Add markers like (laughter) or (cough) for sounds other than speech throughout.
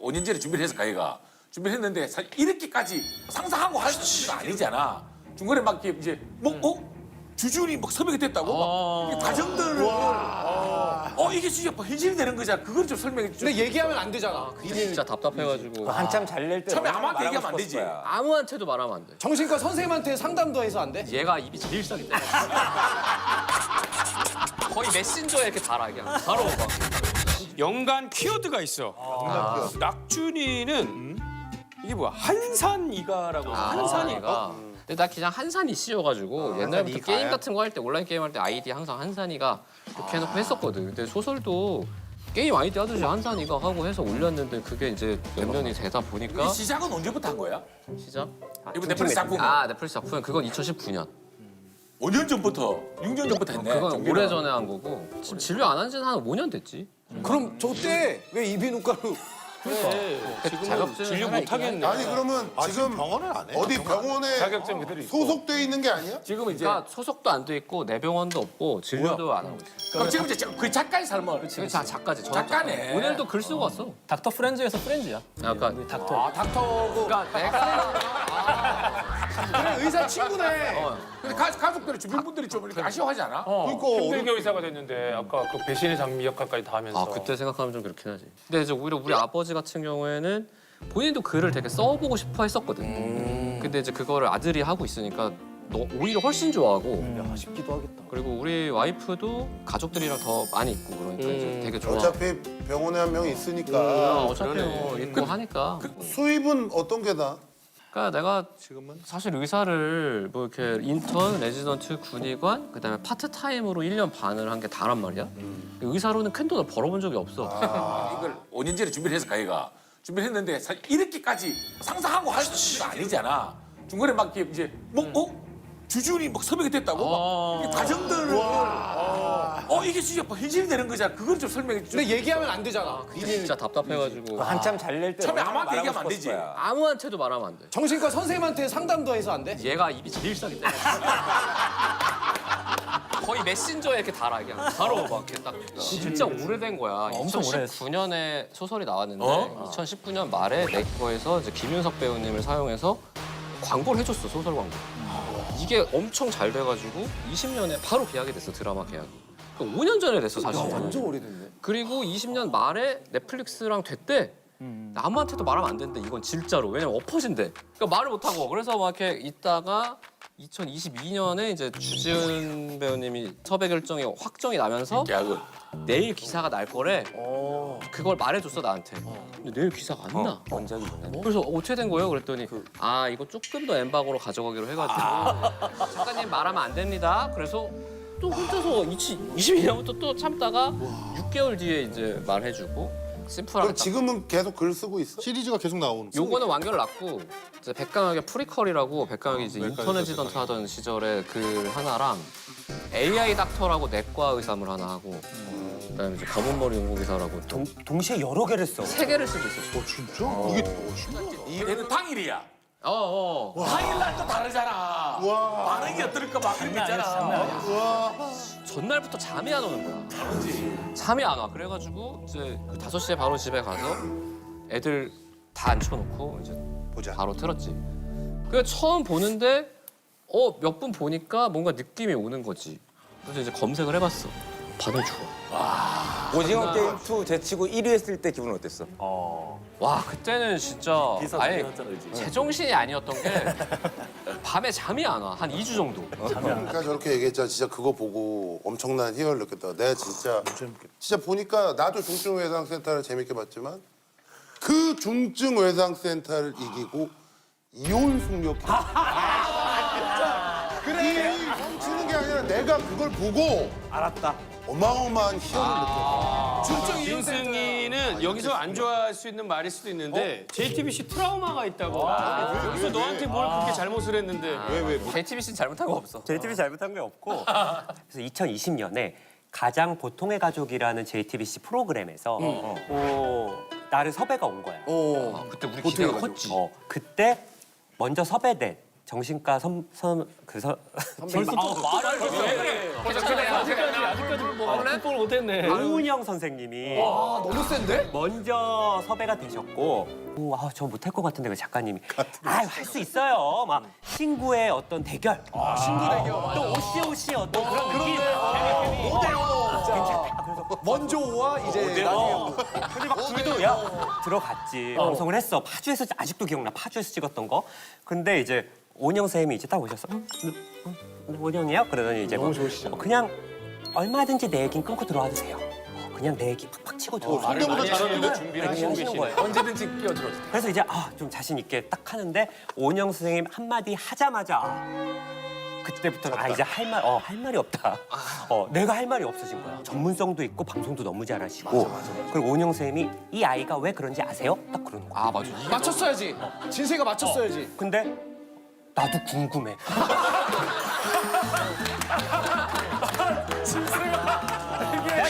5년 전에 준비를 해서 가희가 준비를 했는데 사실 이렇게까지 상상하고 할수 있는 거 아니잖아. 중간에 막 이렇게 이제 뭐 어? 주준이 막 섭외가 됐다고? 막 이게 과정들을 어 이게 진짜 뭐 현실이 되는 거잖아. 그걸 좀 설명해 줘. 근데 얘기하면 안 되잖아. 진짜 답답해가지고 한참 잘낼 때. 처음에 아무한테 얘기하면 안 되지. 아무한테도 말하면 안 돼. 정신과 선생님한테 상담도 해서 안 돼? 얘가 입이 제일 싸기 때문에 (laughs) 거의 메신저에 이렇게 달아 그냥 바로 막 연간 키워드가 있어. 낙준이는 이게 뭐야? 한산이가라고. 한산이가. 근데 나 그냥 한산이 씨여가지고 옛날부터 게임 같은 거 할 때 온라인 게임 할 때 아이디 항상 한산이가 이렇게 해놓고 했었거든. 근데 소설도 게임 아이디 하듯이 한산이가 하고 해서 올렸는데 그게 이제 몇 년이 되다 보니까 이 시작은 언제부터 한 거야? 시작. 이번 넷플릭스 작품 아 넷플릭스 작품 그건 2019년. 5년 전부터 6년 전부터 했네. 그건. 오래 전에 한 거고 지금 진료 안 한 지는 한 5년 됐지. 그럼 저때 왜 이비인후과로 자격증 진료 못 하겠네. 아니 그러면 지금 병원을 안 해. 어디 병원에 자격증 그대로 있고. 소속돼 있는 게 아니야? 지금 이제 그러니까 소속도 안 돼 있고 내 병원도 없고 진료도 안 하고 있어. 그럼 지금 이제 그 작가의 삶을 지금 자 작가지. 전업 작가네. 작가. 오늘도 글 쓰고 왔어. 닥터 프렌즈에서 프렌즈야. 약간 닥터. 아 닥터고 그러니까 내가 (laughs) 그래 의사 친구네. 근데 가, 가족들이 주변분들이 좀 이렇게 아쉬워하지 않아? 그러니까 힘들게 의사가 됐는데 아까 그 배신의 장미 역할까지 다 하면서. 아 그때 생각하면 좀 그렇긴 하지. 근데 이제 오히려 우리 아버지 같은 경우에는 본인도 글을 되게 써보고 싶어 했었거든. 근데 이제 그거를 아들이 하고 있으니까 너 오히려 훨씬 좋아하고. 싶기도 하겠다. 그리고 우리 와이프도 가족들이랑 더 많이 있고 그러니까 이제 되게 좋아. 어차피 병원에 한명 아, 있으니까 어차피 뭐 있고 하니까. 수입은 어떤 게 나? 그러니까 내가 사실 의사를 뭐 이렇게 인턴, 레지던트, 군의관, 그다음에 파트 타임으로 1년 반을 한 게 다란 말이야. 의사로는 큰 돈을 벌어본 적이 없어. (laughs) 이걸 5년 전에 준비를 해서 가희가 준비를 했는데 사실 이렇게까지 상상하고 할수 있는 거 아니잖아. 중간에 막 이렇게 이제 뭐 어? 주준이 막 섭외가 됐다고? 막 이게 과정들을 어 이게 진짜 뭐 현실이 되는 거잖아. 그걸 좀 설명해 줘. 근데 얘기하면 안 되잖아. 진짜 답답해가지고 한참 잘 낼 때. 처음에 아무한테 얘기하면 안 되지. 아무한테도 말하면 안 돼. 정신과 선생님한테 상담도 해서 안 돼? 얘가 입이 제일 싸기 때문에 (laughs) 거의 메신저에 이렇게 달아 그냥 바로 막 이렇게 딱 진짜 오래된 거야. 엄청 오래 했어. 2019년에 소설이 나왔는데 어? 2019년 말에 내 거에서 이제 김윤석 배우님을 사용해서 광고를 해줬어 소설 광고. 이게 엄청 잘 돼가지고 20년에 바로 계약이 됐어 드라마 계약이. 5년 전에 됐어 사실. 완전 오래됐네. 그리고 20년 말에 넷플릭스랑 됐대. 아무한테도 말하면 안 되는데 이건 진짜로 왜냐면 엎어진대. 그러니까 말을 못 하고 그래서 막 이렇게 있다가 2022년에 이제 주지은 배우님이 섭외 결정이 확정이 나면서 계약은 내일 기사가 날 거래. 그걸 말해줬어 나한테. 근데 내일 기사가 안 나. 원작이 뭐냐? 그래서 어떻게 된 거예요? 그랬더니 아 이거 조금 더 엠바고로 가져가기로 해가지고 작가님 말하면 안 됩니다. 그래서 또 혼자서 22년부터 또 참다가 6개월 뒤에 이제 말해주고 심플하게 그럼 딱 지금은 계속 글 쓰고 있어? 시리즈가 계속 나오는. 요거는 완결 났고 이제 백강혁의 프리퀄이라고 백강혁이 이제 인터넷 지던트 하던 시절에 글 하나랑 AI 닥터라고 내과 의사물 하나 하고 그다음에 이제 검은 머리 연구 기사라고 또 동, 동시에 여러 개를 써. 세 개를 쓰고 있었어. 진짜? 이게 얘는 당일이야. 어, 어. 당일날 또 다르잖아. 반응이 어떨까 막 그런 게 있잖아. 전날부터 잠이 안 오는 거야. 잠이 안 와. 그래가지고 이제 그 5시에 바로 집에 가서 애들 다 앉혀놓고 이제 보자. 바로 틀었지. 그 처음 보는데 어 몇 분 보니까 뭔가 느낌이 오는 거지. 그래서 이제 검색을 해봤어. 반응 좋아. 오징어 게임 2 제치고 1위 했을 때 기분 어땠어? 와 그때는 진짜 아예 제정신이 아니었던 게 밤에 잠이 안 와. 한 2주 정도. 그러니까 저렇게 얘기했잖아. 진짜 그거 보고 엄청난 희열을 느꼈다. 내가 진짜 진짜 보니까 나도 중증 외상 센터를 재밌게 봤지만 그 중증 외상 센터를 이기고 이혼 숙력. 그래. 이 훔치는 게 아니라 내가 그걸 보고 알았다. 어마어마한 희열을 느꼈어. 중증 이승이는 여기서 안 좋아할 수 있는 말일 수도 있는데 JTBC 트라우마가 있다고. 여기서 너한테 뭘 그렇게 잘못을 했는데. JTBC 잘못한 거 없어. JTBC 잘못한 게 없고 그래서 2020년에 가장 보통의 가족이라는 JTBC 프로그램에서 어, 나를 섭외가 온 거야. 아, 그때 우리 기대가 컸지. 어, 그때 먼저 섭외된 정신과 선 선 그 선. 극복을 못했네. 강훈영 선생님이 아 너무 센데? 먼저 섭외가 되셨고 오, 아, 저 못할 것 같은데 그 작가님이. 아할 수 있어요. 막 친구의 어떤 대결. 친구 대결. 또 오시오시 어떤 그런 느낌. 먼저 오와 이제 나중에 근데 막 둘도 야 들어갔지. 방송을 했어. 파주에서 아직도 기억나. 파주에서 찍었던 거. 근데 이제 온영 쌤이 이제 딱 오셨어 응? 응? 응? 온영이요? 그러더니 이제 너무 좋으시죠 그냥 얼마든지 내 얘기는 끊고 들어와도 돼요 어, 그냥 내 얘기 팍팍 치고 들어와 성대모사 잘하는데? 준비를 하시는 거예요 언제든지 끼어들어도 돼. 그래서 이제 아 좀 자신 있게 딱 하는데 오은영 선생님 한마디 하자마자 그때부터는 아 이제 할 말 어 할 말이 없다. 어 내가 할 말이 없어진 거야. 전문성도 있고 방송도 너무 잘하시고 그리고 오은영 선생님이 이 아이가 왜 그런지 아세요? 딱 그러는 거야. 아 맞아. 맞췄어야지. 진세가 맞췄어야지. 근데 나도 궁금해.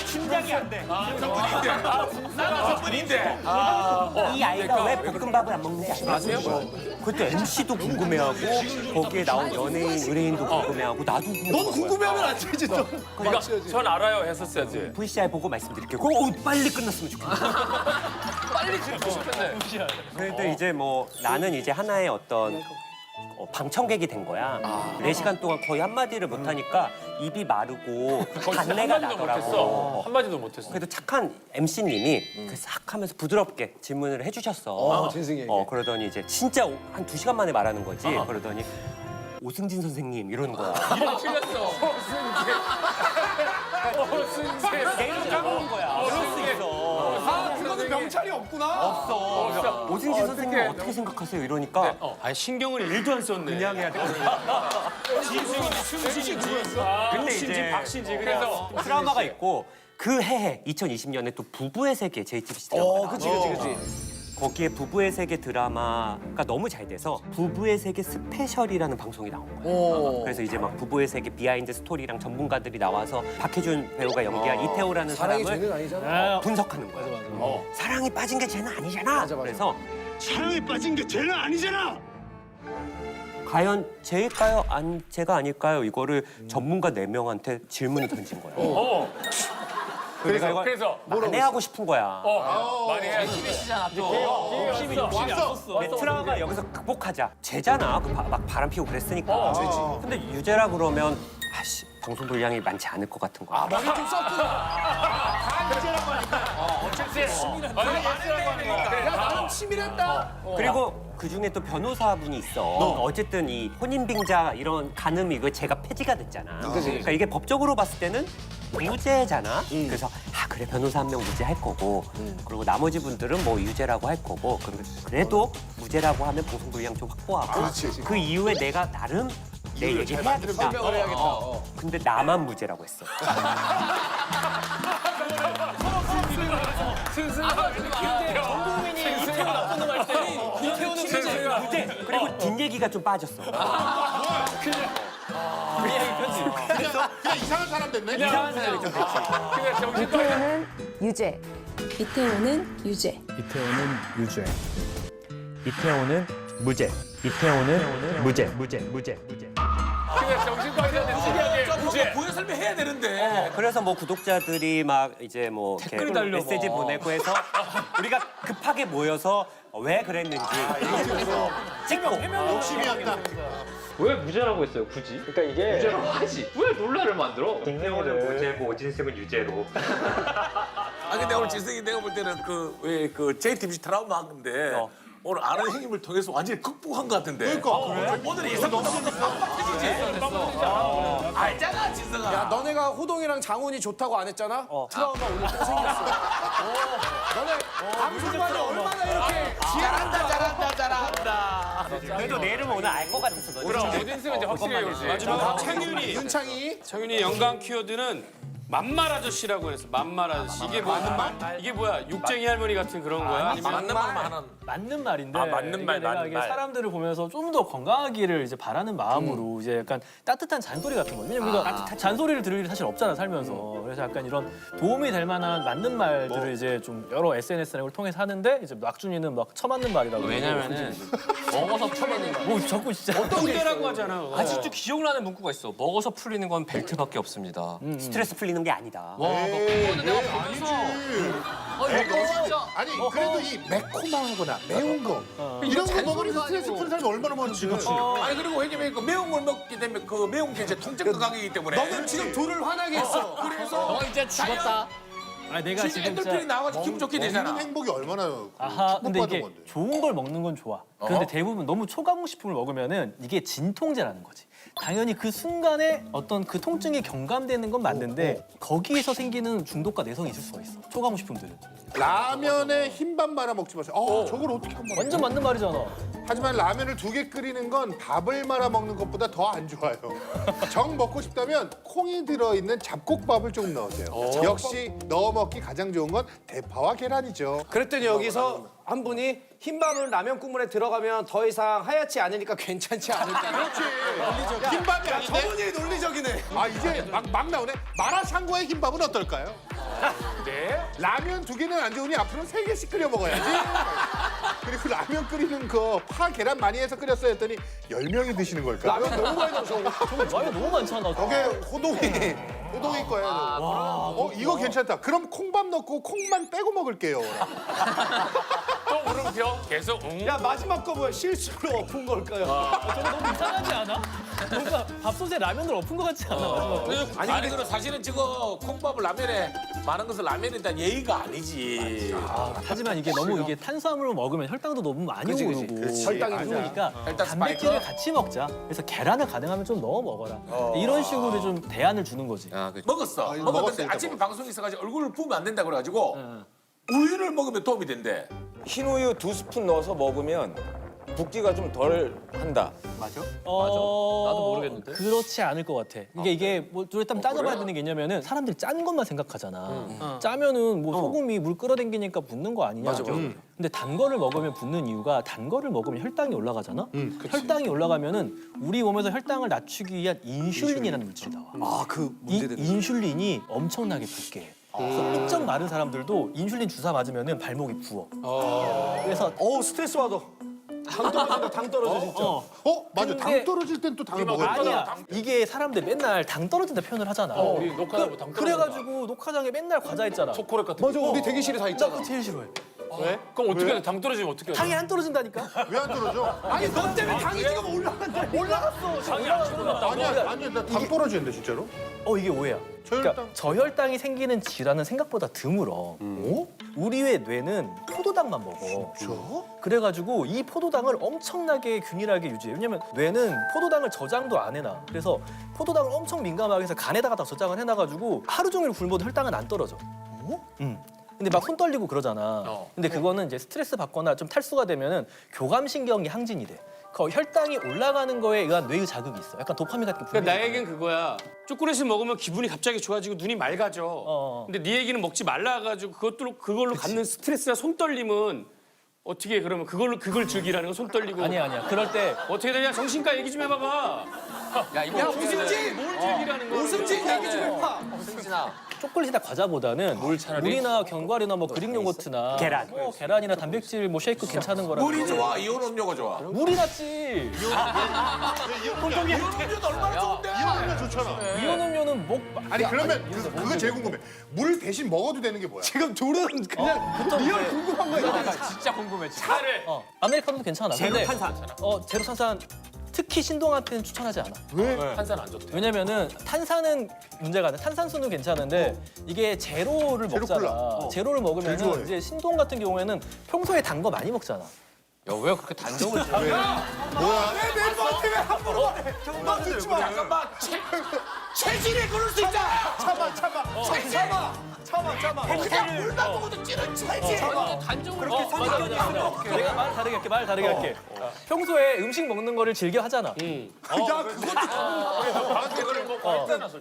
심장이 안 돼. 나가 전문인데. 이 아이가 왜 볶음밥을 안 먹는지 아세요? 그때 MC도 궁금해하고 거기에 나온 연예인, 의뢰인도 궁금해하고 나도 궁금해. 넌 궁금해하면 안 되지 너. 맞춰야지. 전 알아요 했었어야지. VCR 보고 말씀드릴게요. 오, 빨리 끝났으면 좋겠어. (laughs) 빨리 듣고 싶은데. 그런데 이제 뭐 나는 이제 하나의 어떤 어, 방청객이 된 거야. 네 시간 동안 거의 한마디를 못하니까 입이 마르고 (laughs) 단내가 나더라고. 한마디도 못했어. 그래도 착한 MC님이 싹 하면서 부드럽게 질문을 해주셨어. 어, 진승이에게. 어, 그러더니 이제 진짜 한 두 시간 만에 말하는 거지. 그러더니 오승진 선생님 이러는 거야. (laughs) 틀렸어. 내일 까먹은 거야. 명찰이 없구나. 없어. 그래서 오승진 선생님 어떻게 생각하세요? 이러니까 아 신경을 일도 안 썼네. 그냥 해야 돼. (laughs) 진승인지 승진인지 근데 신지 이제 박신지 그래서 트라우마가 있고 그 해에 2020년에 또 부부의 세계 JTBC 드라마가 어 그치 그치 그치. 거기에 부부의 세계 드라마가 너무 잘 돼서 부부의 세계 스페셜이라는 방송이 나온 거예요. 오. 그래서 이제 막 부부의 세계 비하인드 스토리랑 전문가들이 나와서 박해준 배우가 연기한 이태호라는 사랑이 사람을 아니잖아. 분석하는 거야. 어. 사랑이 빠진 게 죄는 아니잖아. 맞아. 그래서 사랑에 빠진 게 죄는 아니잖아. 과연 죄일까요? 안 죄가 아닐까요? 이거를 전문가 네 명한테 질문을 던진 거야. 어. 그래서 이걸 그래서 만회하고 싶은 거야. 어. 많이 해. TBC잖아 또. 힘이 내 트라우마 여기서 극복하자. 죄잖아. 그 바- 막 바람 피우고 그랬으니까. 근데 유죄라 그러면 아씨 방송 분량이 많지 않을 것 같은 거야. 머리 좀 썼구나. 야 나는 치밀했다. 그리고 그 중에 또 변호사분이 있어. 어쨌든 이 혼인빙자 이런 간음이 이거 제가 폐지가 됐잖아. 그러니까 이게 법적으로 봤을 때는 무죄잖아. 그래서 아 그래 변호사 한 명 무죄할 거고 그리고 나머지 분들은 뭐 유죄라고 할 거고 그래도 무죄라고 하면 분량 좀 확보하고 그 이후에 내가 나름 내 얘기 해야겠다. 설명을 해야겠다. 어. 근데 나만 무죄라고 했어. 무죄. 그리고 뒷 얘기가 좀 빠졌어. 그냥 이상한 사람 됐네? 이상한 사람이 좀 됐지. 이태호는 유죄. 이태호는 유죄. 이태호는 유죄. 이태호는 무죄. 이태호는 무죄. 무죄. 무죄. 무죄. 그냥 정신과 의사한테 특이하게 무죄. 부연 설명해야 되는데. 그래서 뭐 구독자들이 막 이제 뭐 이렇게 댓글 달려, 메시지 뭐. 보내고 해서 우리가 급하게 모여서 왜 그랬는지 이러면서 찍고 욕심이었다. 왜 무죄라고 했어요, 굳이? 그러니까 이게 무죄로 하지. 왜 논란을 만들어? 이태호는 무죄고 오진승은 유죄로 (laughs) 아 근데 오늘 진승이 내가 볼 때는 그 왜 그 JTBC 트라우마 한 건데 어. 오늘 아는 형님을 통해서 완전히 극복한 것 같은데. 그러니까. 오늘 예상보다 빡빡해지지. 알잖아 진승아. 야 너네가 호동이랑 장훈이 좋다고 안 했잖아? 트라우마 오늘 또 생겼어. 너네 방송관이 얼마나 이렇게 잘한다 잘한다 잘한다. 그래도 내 이름은 오늘 알 것 같았어 너 그럼 오진승은 이제 확실히 알지. 마지막 창윤이 윤창이 창윤이 연관 키워드는 만말 아저씨라고 해서 만말 아저씨 이게 뭐 이게 뭐야 육쟁이 할머니 같은 그런 거야? 아니면 맞는 말만 하는. 맞는 말인데 아, 맞는 말, 내가 맞는 이게 말. 사람들을 보면서 좀 더 건강하기를 이제 바라는 마음으로 이제 약간 따뜻한 잔소리 같은 거. 왜냐면 우리가 잔소리를 들을 일이 사실 없잖아 살면서. 그래서 약간 이런 도움이 될 만한 맞는 말들을 이제 좀 여러 SNS나 이걸 통해서 하는데 이제 낙준이는 막 처맞는 말이라고. 왜냐면은 먹어서 풀리는 거. 뭐 자꾸 진짜 꼰대라고 하잖아. 그거. 아직도 기억나는 문구가 있어. 먹어서 풀리는 건 벨트밖에 없습니다. 스트레스 풀리는 게 아니다. 와, 나 그거는 내가 보면서 아니 이거 진짜 아니 그래도 이 매콤하거나 매운 거 이런 거 먹으면 스트레스 푸는 사람이 얼마나 많지. 아니 그리고 왜냐면 그 매운 걸 먹게 되면 그 매운 게 이제 통증 강이기 때문에. 너는 지금 둘을 화나게 했어. 그래서 너 이제 죽었다. 아 내가 지금 지금 엔돌핀이 진짜 나와가지고 기분 좋게 먹는 되잖아. 행복이 얼마나 아하 근데 축복받은 이게 건데. 좋은 걸 먹는 건 좋아. 그런데 대부분 너무 초강식품을 먹으면은 이게 진통제라는 거지. 당연히 그 순간에 어떤 그 통증이 경감되는 건 맞는데 거기에서 생기는 중독과 내성이 있을 수가 있어. 초강식품들은. 라면에 흰밥 말아 먹지 마세요. 어, 저걸 어떻게 한 번? 완전 맞는 말이잖아. 하지만 라면을 두 개 끓이는 건 밥을 말아 먹는 것보다 더 안 좋아요. (laughs) 정 먹고 싶다면 콩이 들어있는 잡곡밥을 조금 넣으세요. 역시 넣어 먹기 가장 좋은 건 대파와 계란이죠. 그랬더니 여기서 한 분이 흰밥은 라면 국물에 들어가면 더 이상 하얗지 않으니까 괜찮지 않을까. 그렇지. (laughs) 흰밥이 아닌데? 저분이 논리적이네. 아 이제 막, 막 나오네. 마라샹궈의 흰밥은 어떨까요? (laughs) 네. 라면 두 개는 안 좋으니 앞으로는 세 개씩 끓여 먹어야지. 그리고 라면 끓이는 거 파 계란 많이 해서 끓였어요 했더니 열 명이 드시는 걸까? 라면 너무 많이 넣어서. 말이 너무 많잖아. 저게 호동이 호동이 거예요. 어 이거 괜찮다. 그럼 콩밥 넣고 콩만 빼고 먹을게요. 또 물음표 계속 응. 야 마지막 거 뭐야? 실수로 엎은 걸까요? 저거 너무 이상하지 않아? 뭔가 밥솥에 라면을 엎은 것 같지 않아? 마지막에? 아니, 아니 그럼 사실은 지금 콩밥을 라면에 많은 것을 라면에 대한 예의가 아니지. 하지만 이게 너무 이게 탄수화물을 먹으면 혈당도 너무 많이 오르고 혈당이 좋으니까 혈당 단백질을 스파이크? 같이 먹자. 그래서 계란을 가능하면 좀 넣어 먹어라. 이런 식으로 좀 대안을 주는 거지. 아, 그 먹었어. 먹었는데 아침에 방송에 있어가지고 얼굴을 부으면 안 된다 그래가지고 우유를 먹으면 도움이 된대. 흰 우유 두 스푼 넣어서 먹으면 붓기가 좀 덜 한다. 어... 나도 모르겠는데? 그렇지 않을 것 같아. 이게 이게 뭐 일단 따져봐야 되는 게 있냐면은 사람들이 짠 것만 생각하잖아. 짜면은 뭐 소금이 물 끌어당기니까 붓는 거 아니냐. 음. 근데 단 거를 먹으면 붓는 이유가 단 거를 먹으면 혈당이 올라가잖아. 혈당이 올라가면은 우리 몸에서 혈당을 낮추기 위한 인슐린이라는 물질이 나와. 아 그 이 인슐린이 엄청나게 붓게 해. 그래서 엄청 마른 사람들도 인슐린 주사 맞으면은 발목이 부어. 그래서 어우 스트레스 받아. 당 떨어진다. 당 떨어져 진짜. 어, 어 맞아. 당 근데- 떨어질 땐 또 당을 먹어야 돼. 아니야. 이게 사람들 맨날 당 떨어진다 표현을 하잖아. 우리 녹화하고 당 그래가지고 녹화장에 맨날 과자 있잖아. 초콜릿 같은 맞아 우리 대기실에 다나 있잖아. 그거 제일 싫어해. 그럼 어떻게 해? 당 떨어지면 어떻게 해? 당이 안 떨어진다니까. 왜 안 떨어져? 아니 너 때문에 당이 지금 올라간다. 올라갔어. 당이 안 떨어졌다. 아니야 아니야 나당 떨어지는데 진짜로? 어 이게 오해야. 그러니까 저혈당. 저혈당이 생기는 질환은 생각보다 드물어. 어? 우리의 뇌는 포도당만 먹어. 그래가지고 이 포도당을 엄청나게 균일하게 유지해. 왜냐면 뇌는 포도당을 저장도 안 해놔. 그래서 포도당을 엄청 민감하게 해서 간에다가 다 저장을 해놔가지고 하루 종일 굶어도 혈당은 안 떨어져. 응. 근데 막 손 떨리고 그러잖아. 근데 그거는 이제 스트레스 받거나 좀 탈수가 되면은 교감신경이 항진이 돼. 그 혈당이 올라가는 거에 의한 뇌의 자극이 있어. 약간 도파민 같은 게 그러니까 분비가 나에겐 그거야. 초콜릿을 먹으면 기분이 갑자기 좋아지고 눈이 맑아져. 어. 근데 네 얘기는 먹지 말라 가지고 그것도 그걸로 갖는 스트레스나 손 떨림은 어떻게 그러면 그걸로 그걸 즐기라는 거 손 떨리고 아니야 아니야. 그럴 때 어떻게 되냐 정신과 얘기 좀 해봐봐. 야 이거 야? 오승진. 뭘 즐기라는 거야? 오승진 얘기 좀 해봐. 초콜릿이나 과자보다는 물이나 견과류나 뭐 그릭 요거트나 계란. 어, 계란이나 단백질 뭐 쉐이크 괜찮은 거라. 물이 좋아, 이온 음료가 좋아. 물이 낫지. 음료도 얼마나 좋은데? 이러면 좋잖아. 이온 음료는 목 아니 그러면 그, 그거 제일 궁금해. 물 대신 먹어도 되는 게 뭐야? 지금 둘은 그냥 리얼 궁금한 거야. 진짜 궁금해. 차를 어, 아메리카노도 괜찮아. 제로 근데 탄산. 어 제로 탄산 특히 신동한테는 추천하지 않아. 탄산 안 좋대. 왜냐면은 탄산은 문제가 아니야. 탄산수는 괜찮은데 이게 제로를 제로 먹잖아. 콜라. 어. 제로를 제일 먹으면 좋아해. 이제 신동 같은 경우에는 평소에 단 거 많이 먹잖아. 야, 왜 그렇게 단정을 지어? 왜 멤버한테 왜 함부로 말해? 정말 듣지 마. 잠깐만. 최, 체질에 그럴 수 있잖아. 참아 참아 참아 참아 참아 그냥 물만 먹어도 찌는 체질. 단종으로 어, 맞아, 맞아, 맞아. 내가 말 다르게 할게, 말 다르게 할게. 평소에 음식 먹는 거를 즐겨 하잖아.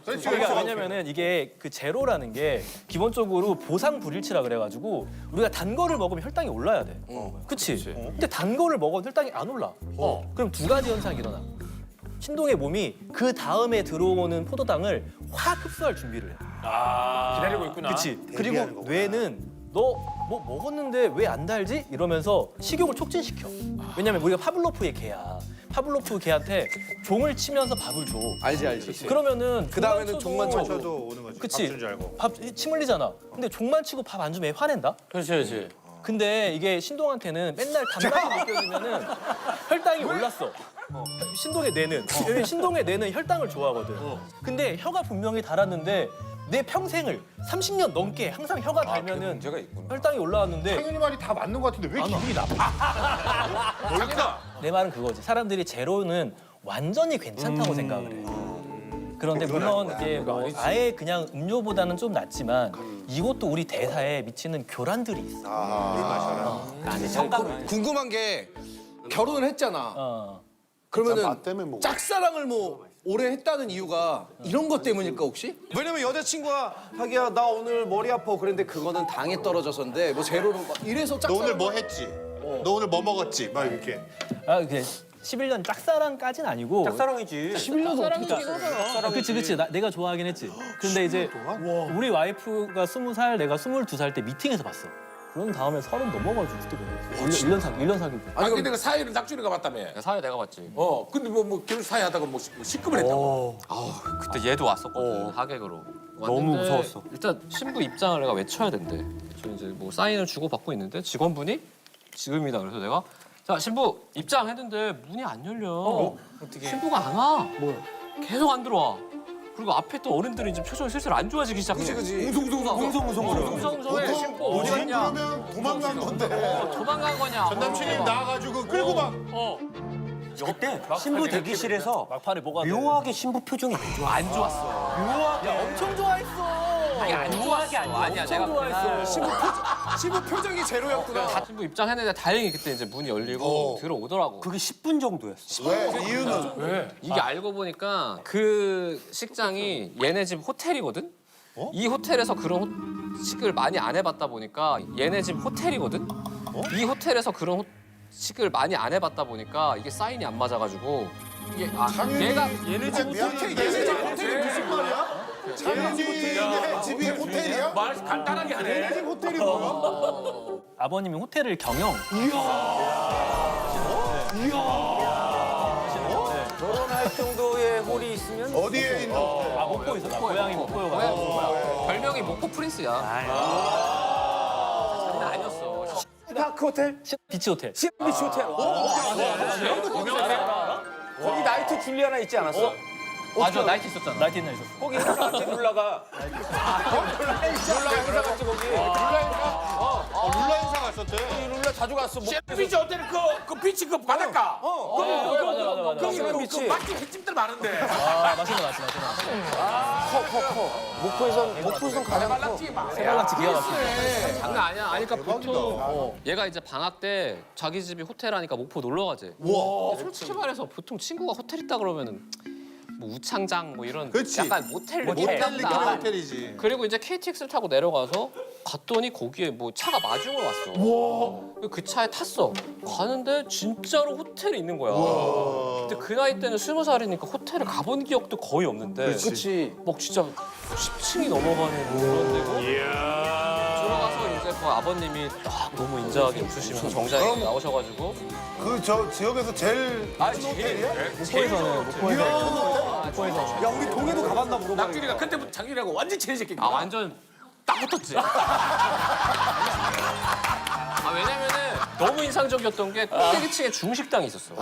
그러니까 왜냐면은 이게 그 제로라는 게 기본적으로 보상 불일치라 그래가지고 우리가 단 거를 먹으면 혈당이 올라야 돼. 그치? 근데 단 거를 먹어도 혈당이 안 올라. 그럼 두 가지 현상이 일어나. 신동의 몸이 그 다음에 들어오는 포도당을 확 흡수할 준비를 해. 기다리고 있구나. 그치? 그리고 뇌는 너 뭐 먹었는데 왜 안 달지? 이러면서 식욕을 촉진시켜. 왜냐면 우리가 파블로프의 개야. 파블로프 개한테 종을 치면서 밥을 줘. 알지 알지 그러면은 그 다음에는 종만 쳐도 오는 거지. 그치? 밥침 흘리잖아. 근데 종만 치고 밥 안 주면 얘 화낸다? 그렇지, 그렇지. 근데 이게 신동한테는 맨날 단맛이 느껴지면은 (laughs) 혈당이 올랐어. 신동의 뇌는 왜냐면 신동의 뇌는 혈당을 좋아하거든. 근데 혀가 분명히 달았는데 내 평생을 30년 넘게 항상 혀가 달면은 문제가 있구나. 혈당이 올라왔는데 당연히 말이 다 맞는 것 같은데 왜 기분이 나빠? (laughs) 자기가 내 말은 그거지. 사람들이 제로는 완전히 괜찮다고 생각을 해. 그런데 물론 이게 뭐 아예 그냥 음료보다는 좀 낫지만 이것도 우리 대사에 미치는 교란들이 있어. 궁금한 게 결혼을 했잖아 어. 그러면은 때문에 먹어. 짝사랑을 뭐 오래 했다는 이유가 이런 것 때문일까 혹시? 왜냐면 여자친구가 자기야 나 오늘 머리 아파 그랬는데 그거는 당에 떨어져서인데 뭐 제로로 막 이래서 너 짝사랑 오늘 뭐 했지? 너 오늘 뭐 먹었지? 막 이렇게. 아, 그게 11년 짝사랑까진 아니고 짝사랑이지. 11년도 어떻게 짝사랑? 그치 그치 나, 내가 좋아하긴 했지. 근데 이제 우리 와이프가 20살 내가 22살 때 미팅에서 봤어. 그런 다음에 서른 넘어가지고 그때 뭐 1년, 1년 사귀 1년 사귀고. 아니 근데 그 사회를 낙준이가 봤다며. 사회 내가 봤지. 어 근데 뭐 뭐 결혼 사회 하다가 뭐 시- 뭐 식금을 했다고. 아 그때 얘도 왔었거든 하객으로. 너무 무서웠어. 일단 신부 입장을 내가 외쳐야 된대. 저 이제 뭐 사인을 주고 받고 있는데 직원분이 지금이다. 그래서 내가 자 신부 입장 했는데 문이 안 열려. 어떻게? 신부가 안 와. 뭐야? 계속 안 들어와. 그리고 앞에 또 어른들이 이제 표정이 슬슬 안 좋아지기 시작해. 그치 그치. 웅성웅성. 웅성웅성. 웅성웅성해. 신부 어디 갔냐? 그러면 도망간 건데. 어, 도망간 거냐? 전 남친이 나와가지고 끌고 막 어. 그때 신부 대기실에서 막판에 뭐가 돼? 묘하게 신부 표정이 안 좋아. 안 좋았어. 엄청 좋아했어. 아니 안 좋았어. 아니야 내가 좋아했어. (laughs) 신부, 표, 신부 표정이 제로였구나 다 신부 입장했는데 다행히 그때 이제 문이 열리고 들어오더라고. 그게 10분 정도였어. 왜? 이유는? 이게 알고 보니까 그 식장이 얘네 집 호텔이거든. 이 호텔에서 그런 호- 식을 많이 안 해봤다 보니까 얘네 집 호텔이거든. 이 호텔에서 그런 호- 식을 많이 안 해봤다 보니까 이게 사인이 안 맞아가지고 이게 아, 얘가 얘네 집 호텔, 얘네 집 호텔이 무슨 말이야? 장현진의 집이 호텔이야? 말 간단하게 하네. 집 호텔이 뭐야? 아버님이 호텔을 경영. 결혼할 정도의 홀이 있으면 어디에 있는 호텔? 아 목포에서 나 고향이 목포여가지고. 별명이 목포 프린스야. 장난 아니었어. 파크 호텔? 비치 호텔. 비치 호텔. 거기 나이트 줄리아나 있지 않았어? 맞아 나이트 있었잖아. 나이트 있나 있었어. 거기 행사 같이 놀라가. 룰라 행사 갔었대. 룰라 자주 갔어 뭐, 비치 호텔 그 그 비치 그 바닷가. 어. 맞아 맞아 맞아. 거기 그, 그 맛집 횟집들 많은데. 아 맛있는 거 맛있는 거. 목포에선 목포에선 가장 커. 세발낙지 기가 막히게. 장난 아니야. 아니 그러니까 보통 어, 얘가 이제 방학 때 자기 집이 호텔 하니까 목포 놀러 가지. 근데 솔직히 말해서 보통 친구가 호텔 있다 그러면은 뭐 우창장 뭐 이런 그치. 약간 모텔 모텔 느낌의 느낌이다. 호텔이지. 그리고 이제 KTX를 타고 내려가서 갔더니 거기에 뭐 차가 마중을 왔어. 그 차에 tas어. 가는데 진짜로 호텔이 있는 거야. 근데 그 나이 때는 스무 살이니까 호텔을 가본 기억도 거의 없는데. 그치 막 진짜 10층이 넘어가는 뭐 그런 데고. 들어가서 이제 그 아버님이 딱 너무 인자하게 웃으시면서 정장에 나오셔가지고 그 저 지역에서 제일 아큰 호텔이야? 목포에서는 목포에서 목포에서. 야 우리 동해도 가봤나 물어봐 낙준이가 그때부터 장준이하고 완전 친해졌겠다. 아 완전 딱 붙었지. (laughs) 아 왜냐면은 너무 인상적이었던 게 꼭대기 층에 중식당이 있었어.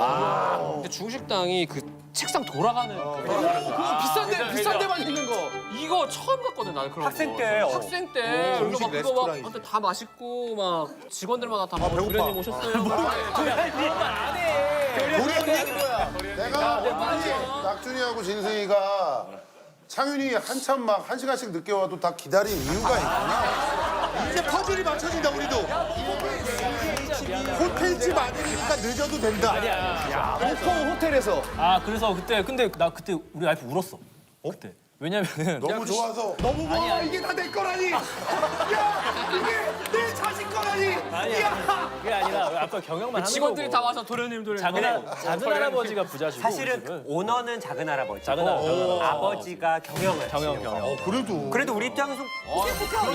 근데 중식당이 그 책상 돌아가는 그 그거 비싼데 비싼 데만 있는 거 이거 처음 갔거든 나는 그런 학생 거. 때, 어. 학생 때 그래서 막 그거 막 레스토랑이지. 근데 다 맛있고 막 직원들마다 다 막, 배고파. 도련님 오셨어요. 내가 낙준이하고 진승이가 창윤이 한참 막 한 시간씩 늦게 와도 다 기다린 이유가 있구나. 이제 퍼즐이 맞춰진다 우리도. 호텔집 아니니까 늦어도 된다. 목포 호텔에서 아 그래서 그때 근데 나 그때 우리 와이프 울었어. 그때 왜냐면은 너무 좋아서 너무 고마워 이게 다 내 거라니. 야 이게 내 자식 거라니. 아니 야 그게 아니라 아까 경영만 하는 직원들이 거고. 다 와서 도련님 도련님. 작은 할- 작은 할아버지가 부자시고 사실은 집을. 오너는 작은 할아버지고 작은 할아버지. 아버지가 경영을 경영 경영. 그래도 그래도 우리 입장에서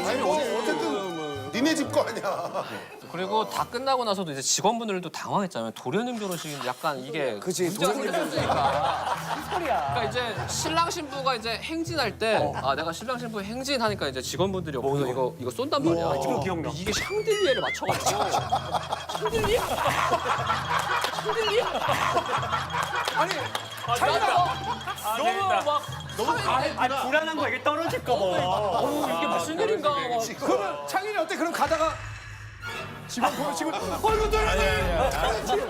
아니 뭐 어쨌든 니네 집 거 아니야. 그리고 다 끝나고 나서도 이제 직원분들도 당황했잖아요. 도련님 결혼식인데 약간 이게 그치, 문제가 도련님 생겼으니까. 그러니까 이제 신랑 신부가 이제 행진할 때 아 내가 신랑 신부 행진 하니까 이제 직원분들이 옆에서 이거 이거 쏜단 말이야. 지금 기억나. 이게 샹들리에를 맞춰가지고 샹들리에? 샹들리에? 아니 자기가 너무 막 너무 아, 불안한 거 이게 떨어질까 봐. 이게 무슨 일인가 막 그러면 창윤이 어때? 그럼 가다가 지금 보면 지금 얼굴 돌아가요.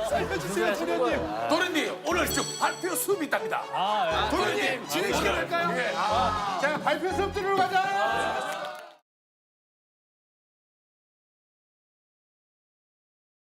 살려주세요 도련님. 도련님 오늘 좀 발표 수업이 있답니다. 아, 예. 도련님 진행시켜볼까요? 자 발표 수업 들으러 가자.